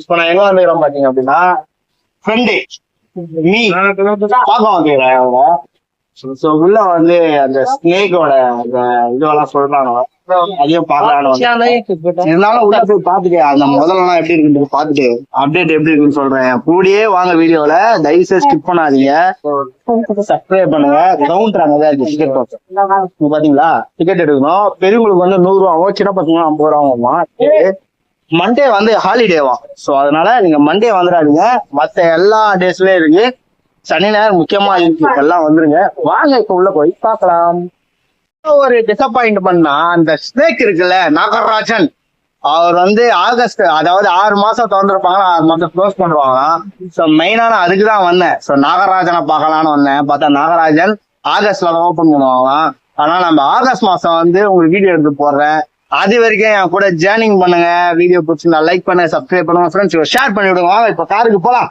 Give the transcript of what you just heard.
இப்போ நான் எங்க வந்துக்கிறோம் பாத்தீங்க அப்படின்னா ஃப்ரெண்டு மீ பார்க்க வந்துக்கிறேன் அவங்க ஸோ உள்ள வந்து அந்த ஸ்னேக்கோட அந்த இதுவெல்லாம் சொல்றாங்க அதையும் பார்க்கலான்னு வந்தேன். இருந்தாலும் உள்ள போய் பார்த்துட்டு அந்த முதல்லாம் எப்படி இருக்குன்னு பார்த்துட்டு அப்டேட் எப்படி இருக்குன்னு சொல்றேன். கூடயே வாங்க வீடியோல தயவு செய்து ஸ்கிப் பண்ணாதீங்க. சப்ஸ்கிரைப் பண்ணுங்க. கவுண்டர் அங்கதான் இருக்கு டிக்கெட் பாத்தீங்களா? டிக்கெட் எடுக்கணும். பெரியவங்களுக்கு வந்து நூறு ரூபாவும் சின்ன பசங்க ஐம்பது ரூபாவுமா மண்டே வந்து ஹாலிடேவா ஸோ அதனால நீங்க மண்டே வந்துடாதீங்க. மத்த எல்லா டேஸ்லயும் இருக்கு. சனி ஞாயிறு முக்கியமா இருக்கு. எல்லாம் வந்துருங்க. வாங்க இப்ப உள்ள போய் பார்க்கலாம். ஒரு டிசப்பாயிண்ட் அந்த ஸ்னேக் இருக்குல்ல நாகராஜன். அவர் வந்து ஆகஸ்ட் அதாவது ஆறு மாசம் திறந்துருப்பாங்க ஆறு மாசம் க்ளோஸ் பண்ணுவாங்க ஸோ மெயினான அதுக்கு தான் வந்தேன். ஸோ நாகராஜனை பார்க்கலான்னு வந்தேன். பார்த்தா நாகராஜன் ஆகஸ்ட்ல தான் ஓப்பன் பண்ணுவாங்க ஆனால் நம்ம ஆகஸ்ட் மாசம் வந்து உங்களுக்கு வீடியோ எடுத்து போடுறேன். அது வரைக்கும் என் கூட ஜேர்னிங் பண்ணுங்க. வீடியோ பிடிச்சிருந்தா லைக் பண்ணுங்க சப்ஸ்கிரைப் பண்ணுங்க. ஃப்ரெண்ட்ஸ் ஷேர் பண்ணி விடுங்க வாங்க இப்போ காருக்கு போலாம்.